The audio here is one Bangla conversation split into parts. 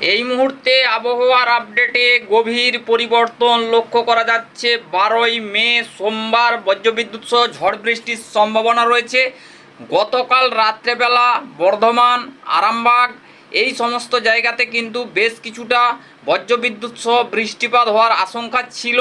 এই মুহূর্তে আবহাওয়ার আপডেটে গভীর পরিবর্তন লক্ষ্য করা যাচ্ছে। বারোই মে সোমবার বজ্রবিদ্যুৎ সহ ঝড় বৃষ্টির সম্ভাবনা রয়েছে। গতকাল রাত্রেবেলা বর্ধমান, আরামবাগ এই সমস্ত জায়গাতে কিন্তু বেশ কিছুটা বজ্রবিদ্যুৎ সহ বৃষ্টিপাত হওয়ার আশঙ্কা ছিল।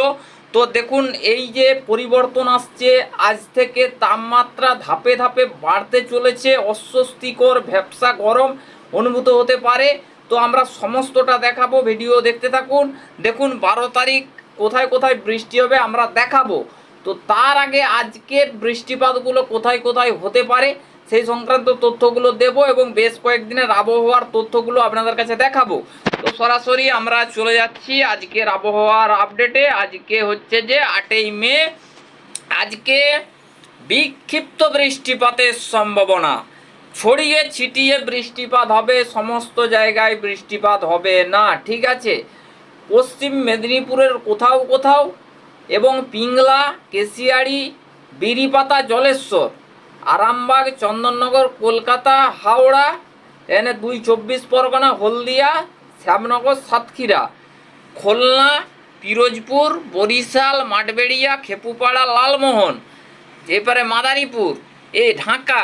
তো দেখুন, এই যে পরিবর্তন আসছে, আজ থেকে তাপমাত্রা ধাপে ধাপে বাড়তে চলেছে। অস্বস্তিকর ভ্যাবসা গরম অনুভূত হতে পারে। তো আমরা সমস্তটা দেখাবো ভিডিও দেখতে থাকুন। দেখুন বারো তারিখ, কোথায় কোথায় বৃষ্টি হবে আমরা দেখাবো। তো তার আগে আজকের বৃষ্টিপাতগুলো কোথায় কোথায় হতে পারে, সেই সংক্রান্ত তথ্যগুলো দেব এবং বেশ কয়েকদিনের আবহাওয়ার তথ্যগুলো আপনাদের কাছে দেখাবো। তো সরাসরি আমরা চলে যাচ্ছি আজকের আবহাওয়ার আপডেটে আজকে হচ্ছে যে আটই মে, আজকে বিক্ষিপ্ত বৃষ্টিপাতের সম্ভাবনা। ছড়িয়ে ছিটিয়ে বৃষ্টিপাত হবে, সমস্ত জায়গায় বৃষ্টিপাত হবে না, ঠিক আছে? পশ্চিম মেদিনীপুরের কোথাও কোথাও এবং পিংলা কেশিয়াড়ি বিড়িপাতা জলেশ্বর, আরামবাগ, চন্দননগর, কলকাতা, হাওড়া এনে দুই চব্বিশ পরগনা, হলদিয়া, শ্যামনগর, সাতক্ষীরা, খুলনা, পিরোজপুর, বরিশাল, মাঠবেড়িয়া, খেপুপাড়া, লালমোহন, এরপরে মাদারীপুর, এ ঢাকা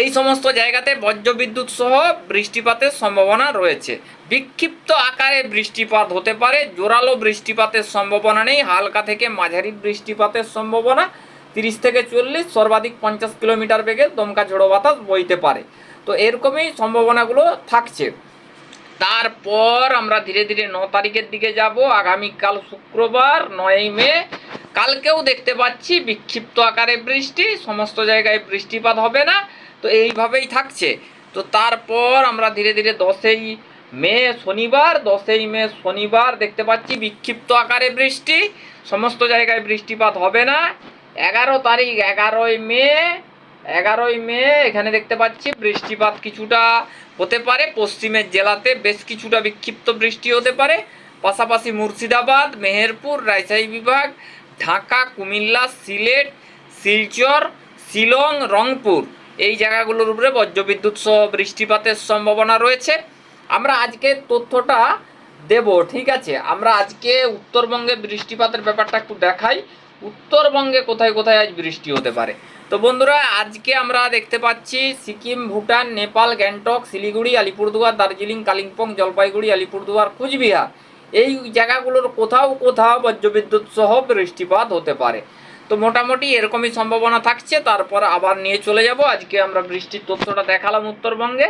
এই সমস্ত জায়গাতে বজ্রবিদ্যুৎ সহ বৃষ্টিপাতের সম্ভাবনা রয়েছে। বিক্ষিপ্ত আকারে বৃষ্টিপাত হতে পারে, জোরালো বৃষ্টিপাতের সম্ভাবনা নেই, হালকা থেকে মাঝারি বৃষ্টিপাতের সম্ভাবনা তিরিশ থেকে চল্লিশ, সর্বাধিক পঞ্চাশ কিলোমিটার বেগে দমকা ঝোড়ো বাতাস বইতে পারে। তো এরকমই সম্ভাবনাগুলো থাকছে। তারপর আমরা ধীরে ধীরে ন তারিখের দিকে যাব, আগামীকাল শুক্রবার, নয়ই মে। কালকেও দেখতে পাচ্ছি বিক্ষিপ্ত আকারে বৃষ্টি, সমস্ত জায়গায় বৃষ্টিপাত হবে না। তো এইভাবেই থাকছে। তো তারপর আমরা ধীরে ধীরে দশই মে শনিবার, দশই মে শনিবার দেখতে পাচ্ছি বিক্ষিপ্ত আকারে বৃষ্টি। সমস্ত জায়গায় বৃষ্টিপাত হবে না। এগারো তারিখ, এগারোই মে এগারোই মে এখানে দেখতে পাচ্ছি বৃষ্টিপাত কিছুটা হতে পারে। পশ্চিমের জেলাতে বেশ কিছুটা বিক্ষিপ্ত বৃষ্টি হতে পারে। পাশাপাশি মুর্শিদাবাদ, মেহেরপুর, রাজশাহী বিভাগ, ঢাকা, কুমিল্লা, সিলেট, শিলচর, শিলং, রংপুর। এই জায়গাগুলোর উপরে বজ্রবিদ্যুৎ সহ বৃষ্টিপাতের সম্ভাবনা রয়েছে। আমরা আজকে তথ্যটা দেব, ঠিক আছে? আমরা আজকে উত্তরবঙ্গে বৃষ্টিপাতের ব্যাপারটা একটু দেখাই। উত্তরবঙ্গে কোথায় কোথায় আজ বৃষ্টি হতে পারে? তো বন্ধুরা, আজকে আমরা দেখতে পাচ্ছি সিকিম, ভুটান, নেপাল, গ্যাংটক, শিলিগুড়ি, আলিপুরদুয়ার, দার্জিলিং, কালিম্পং, জলপাইগুড়ি, আলিপুরদুয়ার, কুচবিহার। এই জায়গাগুলোর কোথাও কোথাও বজ্রবিদ্যুৎ সহ বৃষ্টিপাত হতে পারে। তো মোটামুটি এরকমই সম্ভাবনা থাকছে, তারপর আবার নিয়ে চলে যাব। আজকে আমরা বৃষ্টির তথ্যটা দেখালাম উত্তরবঙ্গে।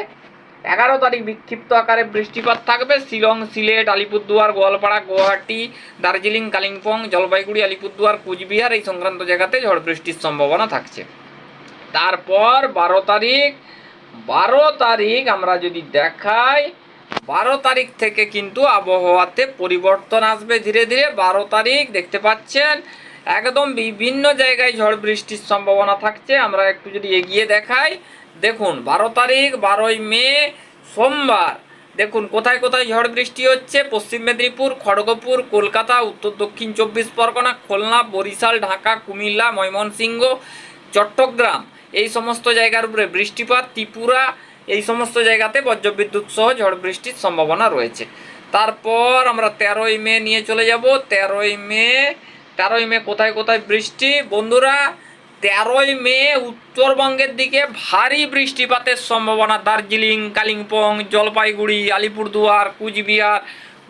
এগারো তারিখ বিক্ষিপ্ত আকারে বৃষ্টিপাত থাকবে। শিলং, সিলেট, আলিপুরদুয়ার, গোয়ালপাড়া, গুয়াহাটি, দার্জিলিং, কালিম্পং, জলপাইগুড়ি, আলিপুরদুয়ার, কুচবিহার এই সংক্রান্ত জায়গাতে ঝড় বৃষ্টির সম্ভাবনা থাকছে। তারপর বারো তারিখ বারো তারিখ আমরা যদি দেখাই, বারো তারিখ থেকে কিন্তু আবহাওয়াতে পরিবর্তন আসবে ধীরে ধীরে। বারো তারিখ দেখতে পাচ্ছেন একদম বিভিন্ন জায়গায় ঝড় বৃষ্টির সম্ভাবনা থাকছে। আমরা একটু যদি এগিয়ে দেখাই, দেখুন বারো তারিখ, বারোই মে, সোমবার। দেখুন কোথায় কোথায় ঝড় বৃষ্টি হচ্ছে? পশ্চিম মেদিনীপুর, খড়গপুর, কলকাতা, উত্তর দক্ষিণ চব্বিশ পরগনা, খুলনা, বরিশাল, ঢাকা, কুমিল্লা, ময়মনসিংহ, চট্টগ্রাম। এই সমস্ত জায়গার উপরে বৃষ্টিপাত, ত্রিপুরা, এই সমস্ত জায়গাতে বজ্রবিদ্যুৎ সহ ঝড় বৃষ্টির সম্ভাবনা রয়েছে। তারপর আমরা তেরোই মে নিয়ে চলে যাব। তেরোই মে তেরোই মে, কোথায় কোথায় বৃষ্টি? বন্ধুরা, তেরোই মে, উত্তরবঙ্গের দিকে ভারী বৃষ্টিপাতের সম্ভাবনা। দার্জিলিং, কালিম্পং, জলপাইগুড়ি, আলিপুরদুয়ার, কুচবিহার,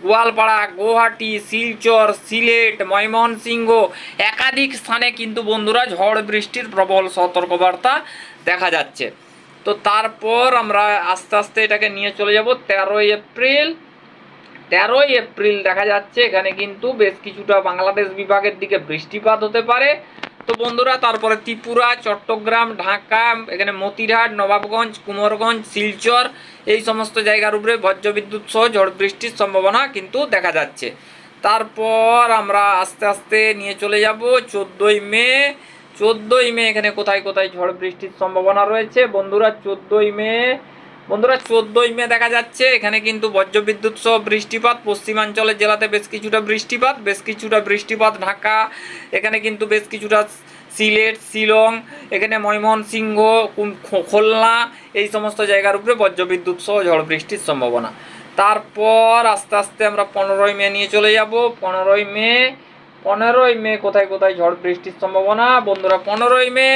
গোয়ালপাড়া, গুয়াহাটি, শিলচর, সিলেট, ময়মনসিংহ একাধিক স্থানে কিন্তু বন্ধুরা ঝড় বৃষ্টির প্রবল সতর্কবার্তা দেখা যাচ্ছে। তো তারপর আমরা আস্তে আস্তে এটাকে নিয়ে চলে যাব তেরোই এপ্রিল। তেরোই এপ্রিল দেখা যাচ্ছে, এখানে কিন্তু বেশ কিছুটা বাংলাদেশ বিভাগের দিকে বৃষ্টিপাত হতে পারে। তো বন্ধুরা, তারপরে ত্রিপুরা, চট্টগ্রাম, ঢাকা, এখানে মতিরহাট, নবাবগঞ্জ, কুমোরগঞ্জ, শিলচর, এই সমস্ত জায়গার উপরে বজ্রবিদ্যুৎ সহ ঝড় বৃষ্টির সম্ভাবনা কিন্তু দেখা যাচ্ছে। তারপর আমরা আস্তে আস্তে নিয়ে চলে যাব চোদ্দোই মে। চোদ্দোই মে এখানে কোথায় কোথায় ঝড় বৃষ্টির সম্ভাবনা রয়েছে? বন্ধুরা, চোদ্দোই মে বন্ধুরা, চোদ্দোই মে দেখা যাচ্ছে। এখানে কিন্তু বজ্রবিদ্যুৎ সহ বৃষ্টিপাত। পশ্চিমাঞ্চলের জেলাতে বেশ কিছুটা বৃষ্টিপাত, বেশ কিছুটা বৃষ্টিপাত ঢাকা, এখানে কিন্তু বেশ কিছুটা সিলেট, শিলং, এখানে ময়মনসিংহ খুলনা, এই সমস্ত জায়গার উপরে বজ্রবিদ্যুৎ সহ ঝড় বৃষ্টির সম্ভাবনা। তারপর আস্তে আস্তে আমরা পনেরোই মে নিয়ে চলে যাব। পনেরোই মে পনেরোই মে, কোথায় কোথায় ঝড় বৃষ্টির সম্ভাবনা? বন্ধুরা, পনেরোই মে,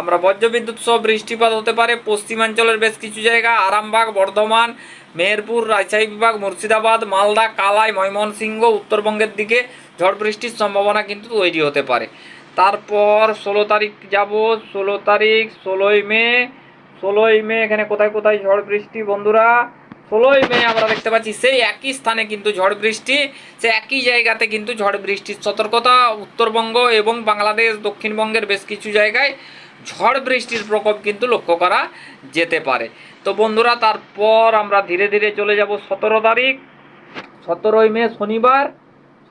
আমরা বজ্রবিদ্যুৎ সহ বৃষ্টিপাত হতে পারে। পশ্চিমাঞ্চলের বেশ কিছু জায়গা, আরামবাগ, বর্ধমান, মেহেরপুর, রাজশাহী বিভাগ, মুর্শিদাবাদ, মালদা, কালাই, ময়মনসিংহ, উত্তরবঙ্গের দিকে ঝড় বৃষ্টির সম্ভাবনা কিন্তু তৈরি হতে পারে। তারপর ষোলো তারিখ যাব, ষোলো তারিখ, ষোলোই মে ষোলোই মে, এখানে কোথায় কোথায় ঝড় বৃষ্টি বন্ধুরা? ষোলোই মে আমরা দেখতে পাচ্ছি, সেই একই স্থানে কিন্তু ঝড় বৃষ্টি সে একই জায়গাতে কিন্তু ঝড় বৃষ্টির সতর্কতা, উত্তরবঙ্গ এবং বাংলাদেশ দক্ষিণবঙ্গের বেশ কিছু জায়গায় ঝড় বৃষ্টির প্রকোপ কিন্তু লক্ষ্য করা যেতে পারে। তো বন্ধুরা, তারপর আমরা ধীরে ধীরে চলে যাব সতেরো তারিখ, সতেরোই মে শনিবার,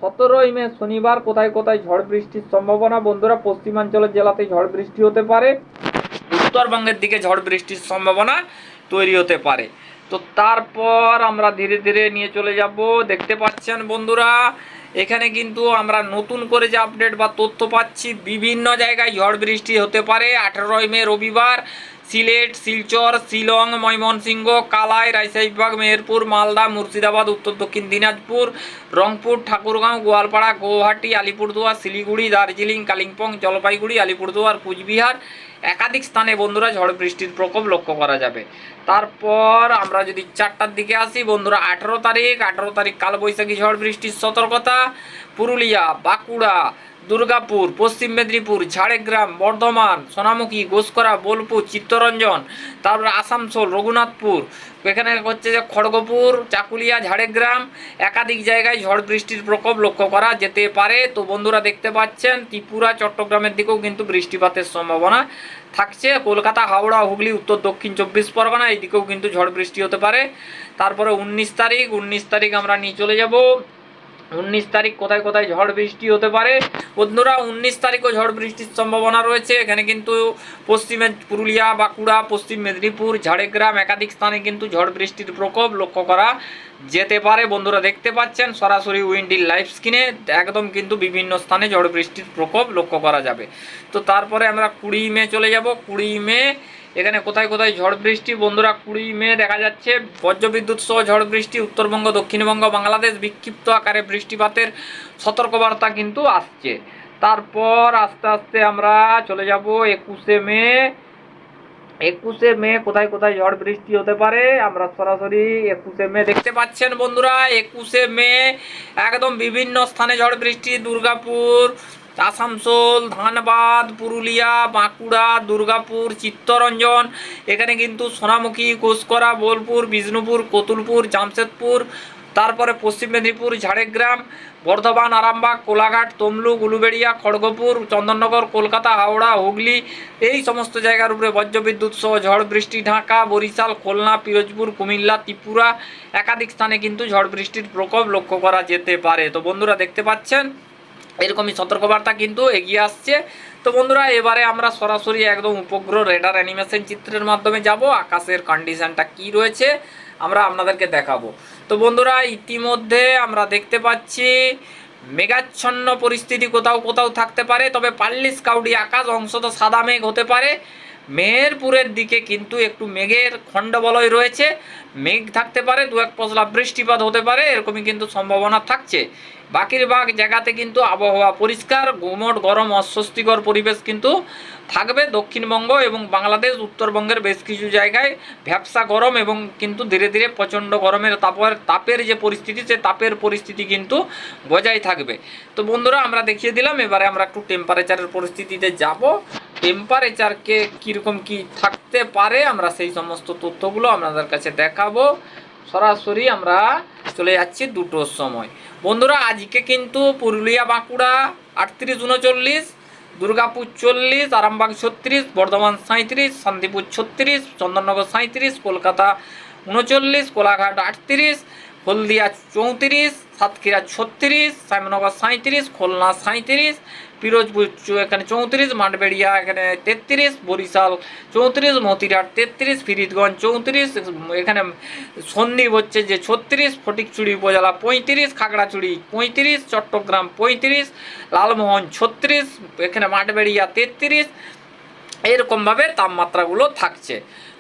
সতেরোই মে শনিবার কোথায় কোথায় ঝড় বৃষ্টির সম্ভাবনা? বন্ধুরা, পশ্চিমাঞ্চলের জেলাতে ঝড় বৃষ্টি হতে পারে, উত্তরবঙ্গের দিকে ঝড় বৃষ্টির সম্ভাবনা তৈরি হতে পারে। তো তারপর আমরা ধীরে ধীরে নিয়ে চলে যাব। দেখতে পাচ্ছেন বন্ধুরা, এখানে কিন্তু আমরা নতুন করে যে আপডেট বা তথ্য পাচ্ছি, বিভিন্ন জায়গায় ঝড় বৃষ্টি হতে পারে। আঠেরোই মে রবিবার সিলেট, শিলচর, শিলং, ময়মনসিংহ, কালাই রাজশাহী বিভাগ মেহেরপুর, মালদা, মুর্শিদাবাদ, উত্তর দক্ষিণ দিনাজপুর, রংপুর, ঠাকুরগাঁও, গোয়ালপাড়া, গৌহাটি, আলিপুরদুয়ার, শিলিগুড়ি, দার্জিলিং, কালিম্পং, জলপাইগুড়ি, আলিপুরদুয়ার, কুচবিহার একাধিক স্থানে বন্ধুরা ঝড় বৃষ্টির প্রকোপ লক্ষ্য করা যাবে। তারপর আমরা যদি চারটার দিকে আসি, বন্ধুরা, আঠেরো তারিখ আঠেরো তারিখ কালবৈশাখী ঝড় বৃষ্টির সতর্কতা। পুরুলিয়া, বাঁকুড়া দুর্গাপুর, পশ্চিম মেদিনীপুর, ঝাড়গ্রাম, বর্ধমান, সোনামুখী গোসকরা বোলপুর, চিত্তরঞ্জন, তারপরে আসানসোল, রঘুনাথপুর। এখানে হচ্ছে যে খড়গপুর, চাকুলিয়া, ঝাড়গ্রাম, একাধিক জায়গায় ঝড় বৃষ্টির প্রকোপ লক্ষ্য করা যেতে পারে। তো বন্ধুরা দেখতে পাচ্ছেন, ত্রিপুরা, চট্টগ্রামের দিকেও কিন্তু বৃষ্টিপাতের সম্ভাবনা থাকছে। কলকাতা, হাওড়া, হুগলি, উত্তর, দক্ষিণ চব্বিশ পরগনা, এই দিকেও কিন্তু ঝড় বৃষ্টি হতে পারে। তারপরে উনিশ তারিখ উনিশ তারিখ আমরা নিয়ে চলে যাব। উনিশ তারিখ কোথায় কোথায় ঝড় বৃষ্টি হতে পারে? বন্ধুরা, উনিশ তারিখও ঝড় বৃষ্টির সম্ভাবনা রয়েছে। এখানে কিন্তু পশ্চিমে পুরুলিয়া, বাঁকুড়া, পশ্চিম মেদিনীপুর, ঝাড়গ্রাম একাধিক স্থানে কিন্তু ঝড় বৃষ্টির প্রকোপ লক্ষ্য করা যেতে পারে। বন্ধুরা, দেখতে পাচ্ছেন সরাসরি উইন্ডির লাইভ স্ক্রিনে একদম কিন্তু বিভিন্ন স্থানে ঝড় বৃষ্টির প্রকোপ লক্ষ্য করা যাবে। তো তারপরে আমরা কুড়ি মে চলে যাব। কুড়ি মে এখানে কোথায় কোথায় ঝড় বৃষ্টি? বন্ধুরা, কুড়ি মে দেখা যাচ্ছে। বজ্রবিদ্যুৎ সহ ঝড় বৃষ্টি উত্তরবঙ্গ, দক্ষিণবঙ্গ, বাংলাদেশ বিক্ষিপ্ত আকারে বৃষ্টিপাতের সতর্কবার্তা কিন্তু আসছে। তারপর আস্তে আস্তে আমরা চলে যাব একুশে মে। একুশে মে কোথায় কোথায় ঝড় বৃষ্টি হতে পারে? আমরা সরাসরি একুশে মে দেখতে পাচ্ছেন বন্ধুরা। একুশে মে একদম বিভিন্ন স্থানে ঝড় বৃষ্টি, দুর্গাপুর আসানসোল ধানবাদ, পুরুলিয়া, বাঁকুড়া, দুর্গাপুর, চিত্তরঞ্জন, এখানে কিন্তু সোনামুখী ঘোষকরা বোলপুর, বিষ্ণুপুর, কতুলপুর, জামশেদপুর, তারপরে পশ্চিম মেদিনীপুর, ঝাড়গ্রাম, বর্ধমান, আরামবাগ, কোলাঘাট, তমলুক, উলুবেড়িয়া, খড়গপুর, চন্দননগর, কলকাতা, হাওড়া, হুগলি, এই সমস্ত জায়গার উপরে বজ্রবিদ্যুৎ সহ ঝড়, বৃষ্টি, ঢাকা, বরিশাল, খুলনা, পিরোজপুর, কুমিল্লা, ত্রিপুরা, একাধিক স্থানে কিন্তু ঝড়, বৃষ্টির প্রকোপ লক্ষ্য করা যেতে পারে। তো বন্ধুরা দেখতে পাচ্ছেন এরকমই সতর্কবার্তা কিন্তু এগিয়ে আসছে। তো বন্ধুরা, এবারে আমরা সরাসরি একদম উপগ্রহ রেডার অ্যানিমেশন চিত্রের মাধ্যমে যাব। আকাশের কন্ডিশনটা কি রয়েছে, আমরা আপনাদেরকে দেখাবো। তো বন্ধুরা, ইতিমধ্যে আমরা দেখতে পাচ্ছি, মেঘাচ্ছন্ন পরিস্থিতি কোথাও কোথাও থাকতে পারে, তবে পাল্লিস কাউডি আকাশ, অংশত সাদা মেঘ হতে পারে। মেহেরপুরের দিকে কিন্তু একটু মেঘের খণ্ডবলয় রয়েছে। মেঘ থাকতে পারে, দু এক পশলা বৃষ্টিপাত হতে পারে, এরকমই কিন্তু সম্ভাবনা থাকছে। বাকির বাগ জায়গাতে কিন্তু আবহাওয়া পরিষ্কার, গুমট, গরম, অস্বস্তিকর পরিবেশ কিন্তু থাকবে দক্ষিণবঙ্গ এবং বাংলাদেশ, উত্তরবঙ্গের বেশ কিছু জায়গায়। ভ্যাবসা গরম এবং কিন্তু ধীরে ধীরে প্রচণ্ড গরমের তাপের তাপের যে পরিস্থিতি, সে তাপের পরিস্থিতি কিন্তু বজায় থাকবে। তো বন্ধুরা, আমরা দেখিয়ে দিলাম, এবারে আমরা একটু টেম্পারেচারের পরিস্থিতিতে যাব। টেম্পারেচারকে কীরকম কি থাকতে পারে, আমরা সেই সমস্ত তথ্যগুলো আপনাদের কাছে দেখাবো। সরাসরি আমরা চলে যাচ্ছি দুটোর সময়। বন্ধুরা, আজকে কিন্তু পুরুলিয়া, বাঁকুড়া আটত্রিশ, উনচল্লিশ, দুর্গাপুর চল্লিশ, আরামবাগ ছত্রিশ, বর্ধমান সাঁত্রিশ শান্তিপুর ছত্রিশ, চন্দননগর সাঁত্রিশ কলকাতা উনচল্লিশ, কোলাঘাট আটত্রিশ হলদিয়া চৌত্রিশ, সাতক্ষীরা ছত্রিশ, শ্যামনগর সাঁত্রিশ খুলনা সাঁত্রিশ পিরোজপুর এখানে চৌত্রিশ, মাঠবেড়িয়া এখানে তেত্রিশ, বরিশাল চৌত্রিশ, মতিরাট তেত্রিশ, ফিরিদগঞ্জ চৌত্রিশ, এখানে সন্দ্বীপ হচ্ছে যে ছত্রিশ, ফটিকচুড়ি উপজেলা পঁয়ত্রিশ খাগড়াচুড়ি পঁয়ত্রিশ, চট্টগ্রাম পঁয়ত্রিশ, লালমোহন ছত্রিশ, এখানে মাঠবেড়িয়া তেত্রিশ এরকমভাবে তাপমাত্রাগুলো থাকছে।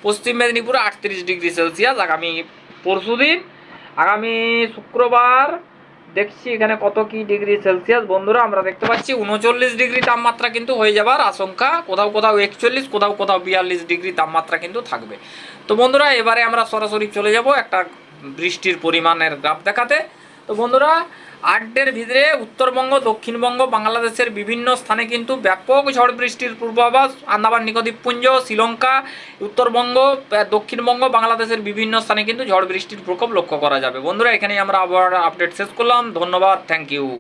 পশ্চিম মেদিনীপুরে আটত্রিশ ডিগ্রি সেলসিয়াস আগামী পরশুদিন। আগামী শুক্রবার দেখছি এখানে কত কি ডিগ্রি সেলসিয়াস। বন্ধুরা, আমরা দেখতে পাচ্ছি উনচল্লিশ ডিগ্রি তাপমাত্রা কিন্তু হয়ে যাবার আশঙ্কা। কোথাও কোথাও একচল্লিশ, কোথাও কোথাও বিয়াল্লিশ ডিগ্রি তাপমাত্রা কিন্তু থাকবে। তো বন্ধুরা, এবারে আমরা সরাসরি চলে যাব একটা বৃষ্টির পরিমাণের গ্রাফ দেখাতে। তো বন্ধুরা আট ডের ভিতরে উত্তরবঙ্গ, দক্ষিণবঙ্গ, বাংলাদেশের বিভিন্ন স্থানে কিন্তু ব্যাপক ঝড় বৃষ্টির পূর্বাভাস, আন্দামান নিকদ্বীপপুঞ্জ শ্রীলঙ্কা, উত্তরবঙ্গ দক্ষিণবঙ্গ, বাংলাদেশের বিভিন্ন স্থানে কিন্তু ঝড় বৃষ্টির প্রকোপ লক্ষ্য করা যাবে। বন্ধুরা, এখানেই আমরা আবার আপডেট শেষ করলাম। ধন্যবাদ থ্যাংক ইউ